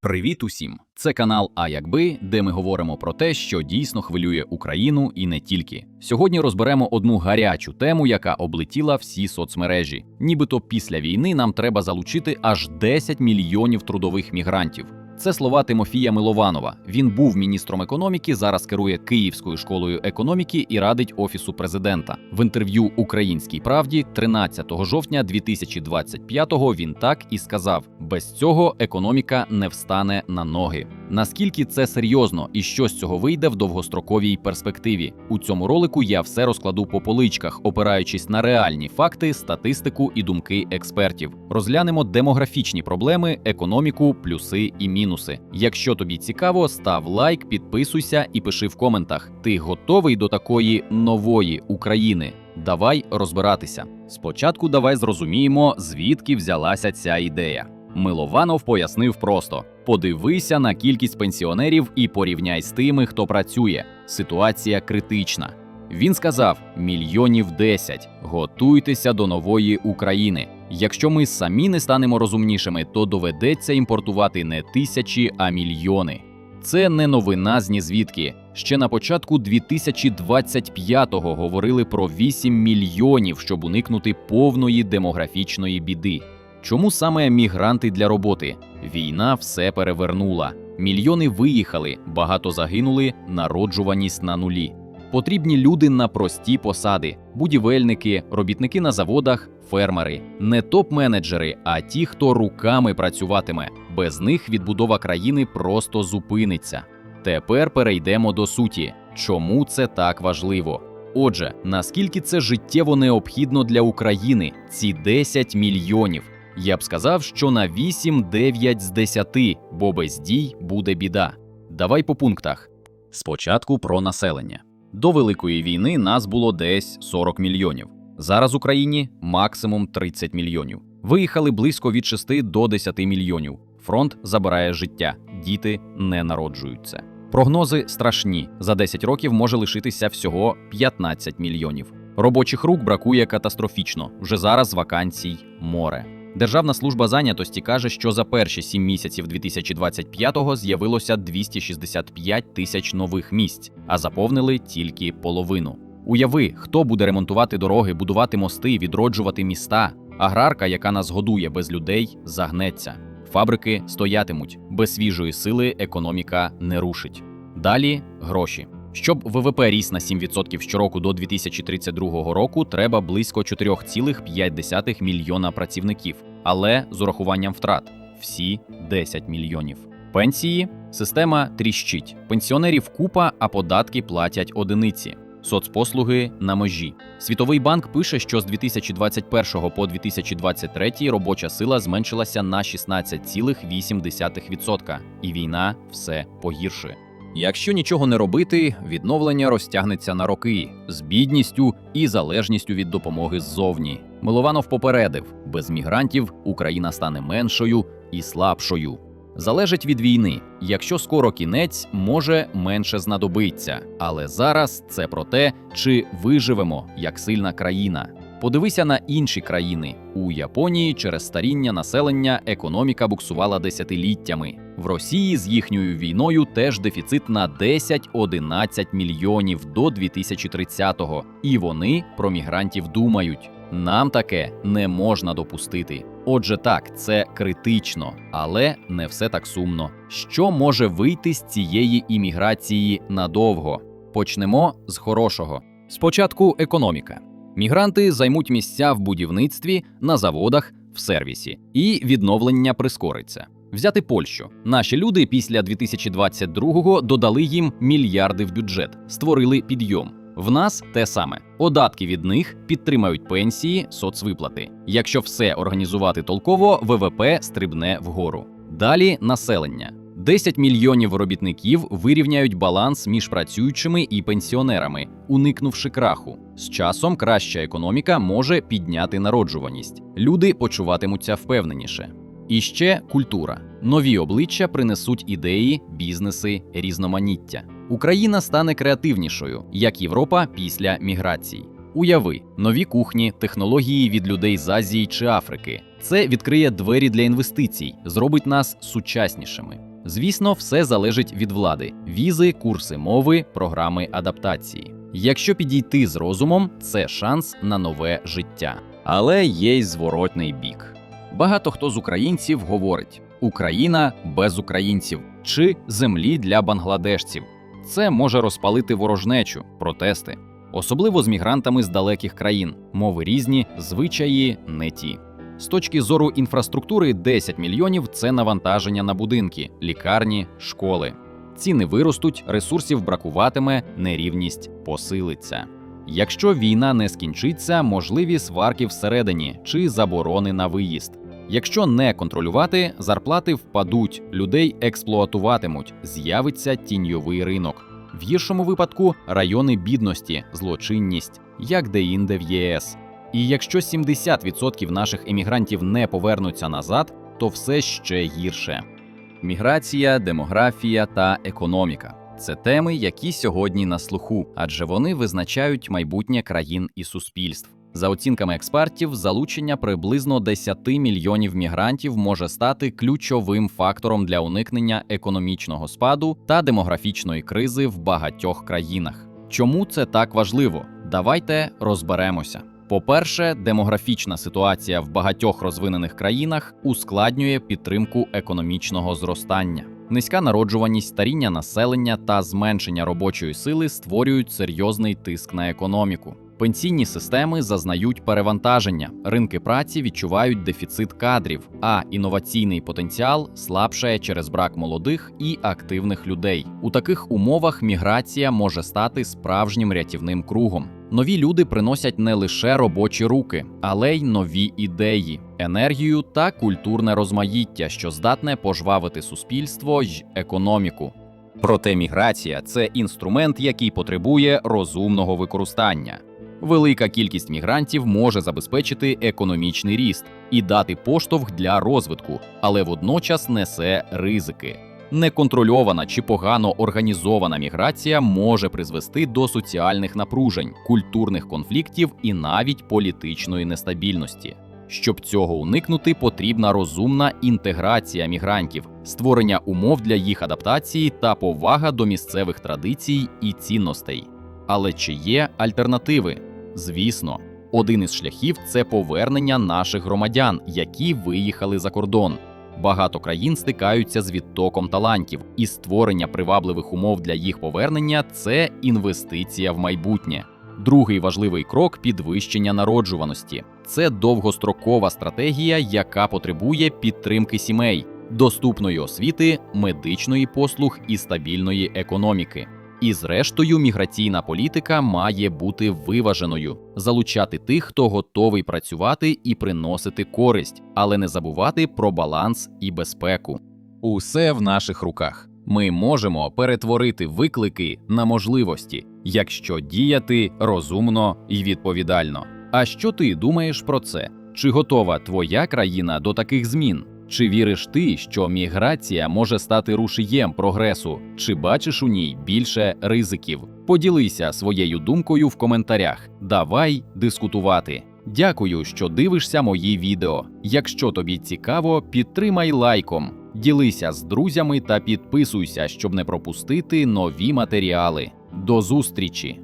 Привіт усім! Це канал А якби, де ми говоримо про те, що дійсно хвилює Україну і не тільки. Сьогодні розберемо одну гарячу тему, яка облетіла всі соцмережі. Нібито після війни нам треба залучити аж 10 мільйонів трудових мігрантів. Це слова Тимофія Милованова. Він був міністром економіки, зараз керує Київською школою економіки і радить офісу президента. В інтерв'ю Українській правді 13 жовтня 2025-го він так і сказав: без цього економіка не встане на ноги. Наскільки це серйозно і що з цього вийде в довгостроковій перспективі? У цьому ролику я все розкладу по поличках, опираючись на реальні факти, статистику і думки експертів. Розглянемо демографічні проблеми, економіку, плюси і мінуси. Якщо тобі цікаво, став лайк, підписуйся і пиши в коментах. Ти готовий до такої нової України? Давай розбиратися. Спочатку давай зрозуміємо, звідки взялася ця ідея. Милованов пояснив просто: подивися на кількість пенсіонерів і порівняй з тими, хто працює. Ситуація критична. Він сказав: мільйонів 10. Готуйтеся до нової України. Якщо ми самі не станемо розумнішими, то доведеться імпортувати не тисячі, а мільйони. Це не новина з нізвідки. Ще на початку 2025-го говорили про 8 мільйонів, щоб уникнути повної демографічної біди. Чому саме мігранти для роботи? Війна все перевернула. Мільйони виїхали, багато загинули, народжуваність на нулі. Потрібні люди на прості посади: будівельники, робітники на заводах, фермери, не топ-менеджери, а ті, хто руками працюватиме. Без них відбудова країни просто зупиниться. Тепер перейдемо до суті. Чому це так важливо? Отже, наскільки це життєво необхідно для України, ці 10 мільйонів? Я б сказав, що на 8-9 з 10, бо без дій буде біда. Давай по пунктах. Спочатку про населення. До Великої війни нас було десь 40 мільйонів. Зараз Україні максимум 30 мільйонів. Виїхали близько від 6 до 10 мільйонів. Фронт забирає життя, діти не народжуються. Прогнози страшні. За 10 років може лишитися всього 15 мільйонів. Робочих рук бракує катастрофічно. Вже зараз вакансій море. Державна служба зайнятості каже, що за перші 7 місяців 2025-го з'явилося 265 тисяч нових місць, а заповнили тільки половину. Уяви, хто буде ремонтувати дороги, будувати мости, відроджувати міста. Аграрка, яка нас годує без людей, загнеться. Фабрики стоятимуть, без свіжої сили економіка не рушить. Далі гроші. Щоб ВВП ріс на 7% щороку до 2032 року, треба близько 4,5 мільйона працівників, але з урахуванням втрат всі 10 мільйонів. Пенсії система тріщить. Пенсіонерів купа, а податки платять одиниці. Соцпослуги на межі. Світовий банк пише, що з 2021 по 2023 робоча сила зменшилася на 16,8%, і війна все погіршує. Якщо нічого не робити, відновлення розтягнеться на роки з бідністю і залежністю від допомоги ззовні. Милованов попередив: без мігрантів Україна стане меншою і слабшою. Залежить від війни. Якщо скоро кінець, може менше знадобиться. Але зараз це про те, чи виживемо як сильна країна. Подивися на інші країни. У Японії через старіння населення економіка буксувала десятиліттями. В Росії з їхньою війною теж дефіцит на 10-11 мільйонів до 2030-го. І вони про мігрантів думають. Нам таке не можна допустити. Отже, так, це критично, але не все так сумно. Що може вийти з цієї імміграції надовго? Почнемо з хорошого. Спочатку економіка. Мігранти займуть місця в будівництві, на заводах, в сервісі, і відновлення прискориться. Взяти Польщу. Наші люди після 2022-го додали їм мільярди в бюджет, створили підйом. В нас те саме. Податки від них підтримають пенсії, соцвиплати. Якщо все організувати толково, ВВП стрибне вгору. Далі населення. 10 мільйонів робітників вирівняють баланс між працюючими і пенсіонерами, уникнувши краху. З часом краща економіка може підняти народжуваність. Люди почуватимуться впевненіше. І ще культура. Нові обличчя принесуть ідеї, бізнеси, різноманіття. Україна стане креативнішою, як Європа після міграцій. Уяви, нові кухні, технології від людей з Азії чи Африки. Це відкриє двері для інвестицій, зробить нас сучаснішими. Звісно, все залежить від влади: візи, курси мови, програми адаптації. Якщо підійти з розумом, це шанс на нове життя. Але є й зворотний бік. Багато хто з українців говорить: Україна без українців чи землі для бангладешців. Це може розпалити ворожнечу, протести, особливо з мігрантами з далеких країн, мови різні, звичаї не ті. З точки зору інфраструктури, 10 мільйонів це навантаження на будинки, лікарні, школи. Ціни виростуть, ресурсів бракуватиме, нерівність посилиться. Якщо війна не скінчиться, можливі сварки всередині чи заборони на виїзд. Якщо не контролювати, зарплати впадуть, людей експлуатуватимуть, з'явиться тіньовий ринок. В гіршому випадку райони бідності, злочинність, як деінде в ЄС. І якщо 70% наших емігрантів не повернуться назад, то все ще гірше. Міграція, демографія та економіка це теми, які сьогодні на слуху, адже вони визначають майбутнє країн і суспільств. За оцінками експертів, залучення приблизно 10 мільйонів мігрантів може стати ключовим фактором для уникнення економічного спаду та демографічної кризи в багатьох країнах. Чому це так важливо? Давайте розберемося. По-перше, демографічна ситуація в багатьох розвинених країнах ускладнює підтримку економічного зростання. Низька народжуваність, старіння населення та зменшення робочої сили створюють серйозний тиск на економіку. Пенсійні системи зазнають перевантаження, ринки праці відчувають дефіцит кадрів, а інноваційний потенціал слабшає через брак молодих і активних людей. У таких умовах міграція може стати справжнім рятівним кругом. Нові люди приносять не лише робочі руки, але й нові ідеї, енергію та культурне розмаїття, що здатне пожвавити суспільство й економіку. Проте міграція це інструмент, який потребує розумного використання. Велика кількість мігрантів може забезпечити економічний ріст і дати поштовх для розвитку, але водночас несе ризики. Неконтрольована чи погано організована міграція може призвести до соціальних напружень, культурних конфліктів і навіть політичної нестабільності. Щоб цього уникнути, потрібна розумна інтеграція мігрантів, створення умов для їх адаптації та повага до місцевих традицій і цінностей. Але чи є альтернативи? Звісно, один із шляхів це повернення наших громадян, які виїхали за кордон. Багато країн стикаються з відтоком талантів, і створення привабливих умов для їх повернення це інвестиція в майбутнє. Другий важливий крок підвищення народжуваності. Це довгострокова стратегія, яка потребує підтримки сімей, доступної освіти, медичної послуг і стабільної економіки. І зрештою, міграційна політика має бути виваженою, залучати тих, хто готовий працювати і приносити користь, але не забувати про баланс і безпеку. Усе в наших руках. Ми можемо перетворити виклики на можливості, якщо діяти розумно і відповідально. А що ти думаєш про це? Чи готова твоя країна до таких змін? Чи віриш ти, що міграція може стати рушієм прогресу? Чи бачиш у ній більше ризиків? Поділися своєю думкою в коментарях. Давай дискутувати. Дякую, що дивишся мої відео. Якщо тобі цікаво, підтримай лайком, ділися з друзями та підписуйся, щоб не пропустити нові матеріали. До зустрічі!